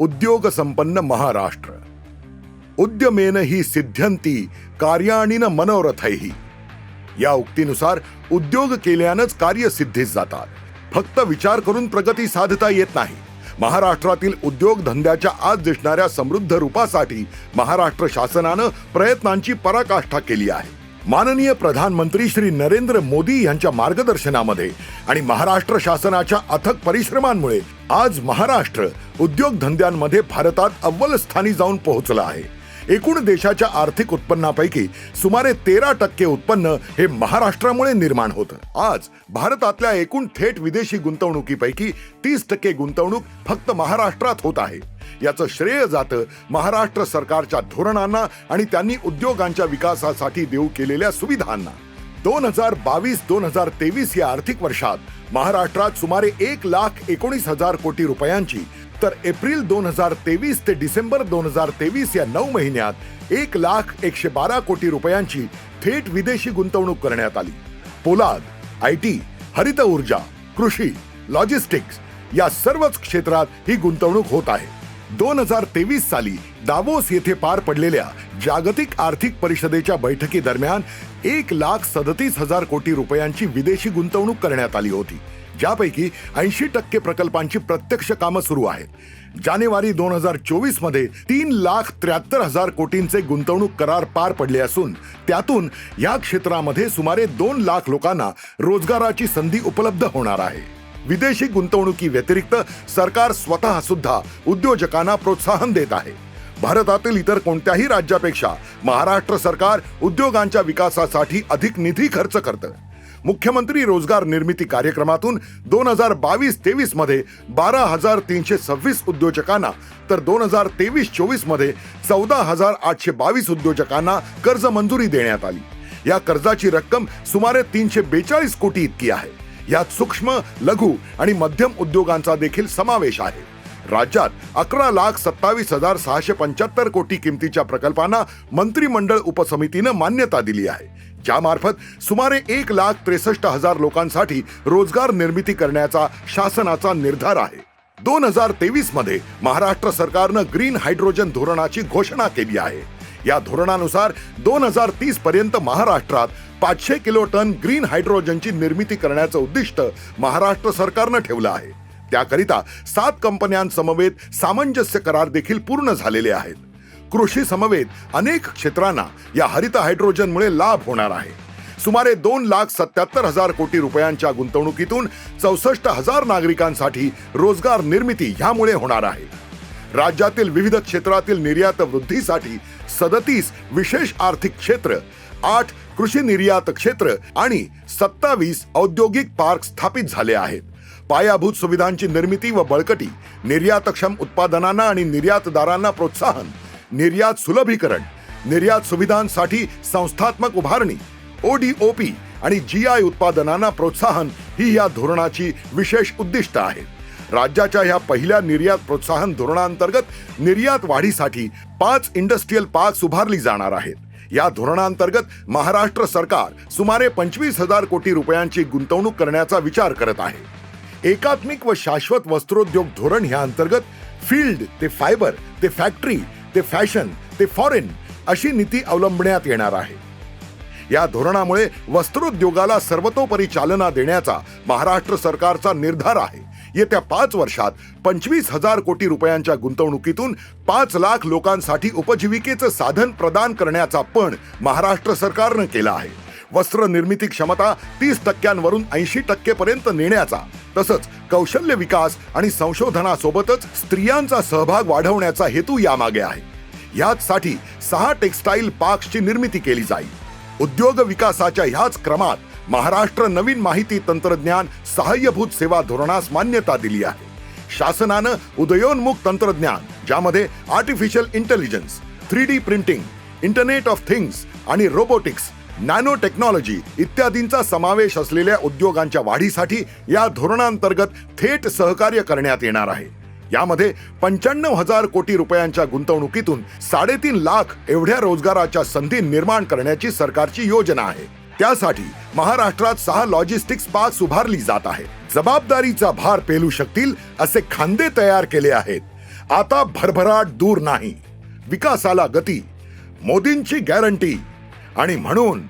उद्योग संपन्न महाराष्ट्र उद्यमेन ही सिद्ध्यंती कार्याणीन मनोरथही या उक्तीनुसार उद्योग केल्यानंच कार्य सिद्धीस जातात फक्त विचार करून प्रगती साधता येत नाही महाराष्ट्रातील उद्योग धंद्याच्या आज दिसणाऱ्या समृद्ध रूपासाठी महाराष्ट्र शासनानं प्रयत्नांची पराकाष्ठा केली आहे माननीय प्रधानमंत्री श्री नरेंद्र मोदी यांच्या मार्गदर्शनामध्ये आणि महाराष्ट्र शासनाच्या अथक परिश्रमांमुळे आज महाराष्ट्र उद्योग धंद्यांमध्ये भारतात अव्वल स्थानी जाऊन पोहोचला आहे. एकूण देशाच्या आर्थिक उत्पन्नापैकी सुमारे तेरा टक्के उत्पन्न हे महाराष्ट्रामुळे निर्माण होतं. आज भारतातल्या एकूण थेट विदेशी गुंतवणुकीपैकी तीस टक्के गुंतवणूक फक्त महाराष्ट्रात होत आहे. याचं श्रेय जातं महाराष्ट्र सरकारच्या धोरणांना आणि त्यांनी उद्योगांच्या विकासासाठी देऊ केलेल्या सुविधांना. दोन हजार बावीस दोन हजार तेवीस या आर्थिक वर्षात महाराष्ट्रात सुमारे एक लाख एकोणीस हजार कोटी रुपयांची तर एप्रिल दोन हजार तेवीस ते डिसेंबर दोन हजार तेवीस या नऊ महिन्यात एक लाख एकशे बारा कोटी रुपयांची थेट विदेशी गुंतवणूक करण्यात आली. पोलाद आय टी हरित ऊर्जा कृषी लॉजिस्टिक्स या सर्वच क्षेत्रात ही गुंतवणूक होत आहे. दोन हजार तेवीस साली दावोस येथे पार पडलेल्या जागतिक आर्थिक परिषदेच्या बैठकी दरम्यान एक लाख सदतीस हजार कोटी रुपयांची विदेशी गुंतवणूक करण्यात आली होती ज्यापैकी ऐंशी टक्के प्रकल्पांची प्रत्यक्ष कामं सुरू आहेत. जानेवारी दोन हजार चोवीसमध्ये तीन लाख त्र्याहत्तर हजार कोटींचे गुंतवणूक करार पार पडले असून त्यातून या क्षेत्रामध्ये सुमारे दोन लाख लोकांना रोजगाराची संधी उपलब्ध होणार आहे. विदेशी गुंतवणुकी व्यतिरिक्त सरकार स्वतः सुद्धा उद्योजकांना प्रोत्साहन देत आहे. भारतातील इतर कोणत्याही राज्यापेक्षा महाराष्ट्र सरकार उद्योगांच्या विकासासाठी अधिक निधी खर्च करतं. मुख्यमंत्री रोजगार निर्मिती कार्यक्रमातून दोन हजार बावीस तेवीसमध्ये बारा हजार तीनशे सव्वीस उद्योजकांना तर दोन हजार तेवीस चोवीसमध्ये चौदा हजार आठशे बावीस उद्योजकांना कर्ज मंजुरी देण्यात आली. या कर्जाची रक्कम सुमारे तीनशे बेचाळीस कोटी इतकी आहे. यात सूक्ष्म लघु आणि मध्यम उद्योगांचा देखील समावेश आहे. राज्यात अकरा लाख सत्तावीस हजार सहाशे पंच्याहत्तर कोटी किमतीच्या प्रकल्पांना मंत्रिमंडळ उपसमितीनं मान्यता दिली आहे. ज्यामार्फत सुमारे एक लाख त्रेसष्ट हजार लोकांसाठी रोजगार निर्मिती करण्याचा शासनाचा निर्धार आहे. दोन हजार तेवीसमध्ये महाराष्ट्र सरकारनं ग्रीन हायड्रोजन धोरणाची घोषणा केली आहे. या धोरणानुसार दोन हजार तीस पर्यंत महाराष्ट्रात पाचशे किलो टन ग्रीन हायड्रोजनची निर्मिती करण्याचं उद्दिष्ट महाराष्ट्र सरकारनं ठेवलं आहे. त्याकरिता सात कंपन्यांसमवेत सामंजस्य करार देखील पूर्ण झालेले आहेत. कृषी समवेत अनेक क्षेत्रांना या हरित हायड्रोजनमुळे लाभ होणार आहे. सुमारे दोन लाख सत्याहत्तर हजार कोटी रुपयांच्या गुंतवणुकीतून चौसष्ट हजार नागरिकांसाठी रोजगार निर्मिती ह्यामुळे होणार आहे. राज्यातील विविध क्षेत्रातील निर्यात वृद्धीसाठी सदतीस विशेष आर्थिक क्षेत्र आठ कृषी निर्यात क्षेत्र आणि सत्तावीस औद्योगिक पार्क स्थापित झाले आहेत. पायाभूत सुविधांची निर्मिती व बळकटी निर्यातक्षम उत्पादनांना आणि निर्यातदारांना प्रोत्साहन निर्यात सुलभीकरण निर्यात सुविधांसाठी संस्थात्मक उभारणी ओडीओपी आणि जी आय उत्पादनांना प्रोत्साहन ही या धोरणाची विशेष उद्दिष्ट आहेत राज्याच्या ह्या पहिल्या निर्यात प्रोत्साहन धोरणांतर्गत निर्यात वाढीसाठी पाच इंडस्ट्रीयल पार्क उभारली जाणार आहेत. या धोरणांतर्गत महाराष्ट्र सरकार सुमारे पंचवीस हजार कोटी रुपयांची गुंतवणूक करण्याचा विचार करत आहे. एकात्मिक व शाश्वत वस्त्रोद्योग धोरण ह्या अंतर्गत फील्ड ते फायबर ते फॅक्टरी ते फॅशन ते फॉरेन अशी नीती अवलंबण्यात येणार आहे. या धोरणामुळे वस्त्रोद्योगाला सर्वतोपरी चालना देण्याचा महाराष्ट्र सरकारचा निर्धार आहे. येत्या पाच वर्षात पंचवीस हजार कोटी रुपयांच्या गुंतवणुकीतून पाच लाख लोकांसाठी उपजीविकेचं साधन प्रदान करण्याचा पण महाराष्ट्र सरकारनं केला आहे. वस्त्र निर्मिती क्षमता तीस टक्क्यांवरून ऐंशी टक्केपर्यंत नेण्याचा तसंच कौशल्य विकास आणि संशोधनासोबतच स्त्रियांचा सहभाग वाढवण्याचा हेतू यामागे आहे. याचसाठी सहा टेक्स्टाईल पार्क्सची निर्मिती केली जाईल. उद्योग विकासाच्या ह्याच क्रमात महाराष्ट्र नवीन माहिती तंत्रज्ञान सहाय्यभूत सेवा धोरणास मान्यता दिली आहे. शासनानं उदयोन्मुख तंत्रज्ञान ज्यामध्ये artificial intelligence three D printing internet of things आणि रोबोटिक्स नॅनो टेक्नॉलॉजी इत्यादींचा समावेश असलेल्या उद्योगांच्या वाढीसाठी या धोरणांतर्गत थेट सहकार्य करण्यात येणार आहे. यामध्ये पंच्याण्णव हजार कोटी रुपयांच्या गुंतवणुकीतून साडेतीन लाख एवढ्या रोजगाराच्या संधी निर्माण करण्याची सरकारची योजना आहे. त्यासाठी महाराष्ट्रात सहा लॉजिस्टिक्स पार्क उभारली जात आहेत. जबाबदारीचा भार पेलू शकतील असे खांदे तयार केले आहेत. आता भरभराट दूर नाही. विकासाला गती मोदींची गॅरंटी आणि म्हणून